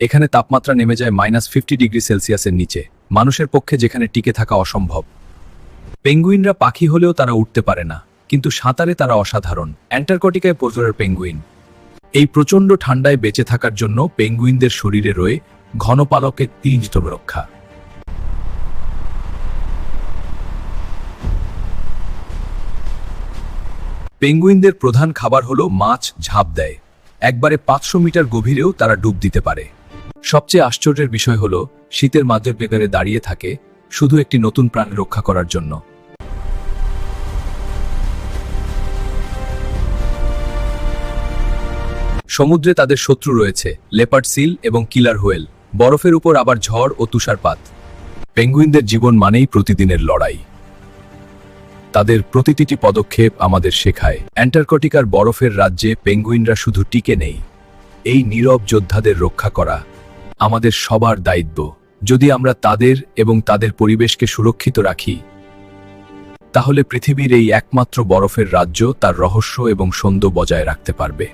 এখানে তাপমাত্রা নেমে যায় মাইনাস ফিফটি ডিগ্রি সেলসিয়াসের নিচে, মানুষের পক্ষে যেখানে টিকে থাকা অসম্ভব। পেঙ্গুইনরা পাখি হলেও তারা উঠতে পারে না, কিন্তু সাঁতারে তারা অসাধারণ। অ্যান্টার্কটিকায় প্রচুরের পেঙ্গুইন। এই প্রচণ্ড ঠান্ডায় বেঁচে থাকার জন্য পেঙ্গুইনদের শরীরে রয়ে ঘনপালকের তিনতম রক্ষা। পেঙ্গুইনদের প্রধান খাবার হলো মাছ ঝাঁপ দেয়। একবারে পাঁচশো মিটার গভীরেও তারা ডুব দিতে পারে। সবচেয়ে আশ্চর্যের বিষয় হল, শীতের মাঝের পেপারে দাঁড়িয়ে থাকে শুধু একটি নতুন প্রাণ রক্ষা করার জন্য। সমুদ্রে তাদের শত্রু রয়েছে, লেপার্ড সিল এবং কিলার হোয়েল। বরফের উপর আবার ঝড় ও তুষারপাত। পেঙ্গুইনদের জীবন মানেই প্রতিদিনের লড়াই। তাদের প্রতিটি পদক্ষেপ আমাদের শেখায়। অ্যান্টার্কটিকার বরফের রাজ্যে পেঙ্গুইনরা শুধু টিকে নেই। এই নীরব যোদ্ধাদের রক্ষা করা। আমাদের সবার দায়িত্ব। যদি আমরা তাদের এবং তাদের পরিবেশকে সুরক্ষিত রাখি, তাহলে পৃথিবীর এই একমাত্র বরফের রাজ্য তার রহস্য এবং সৌন্দ বজায় রাখতে পারবে।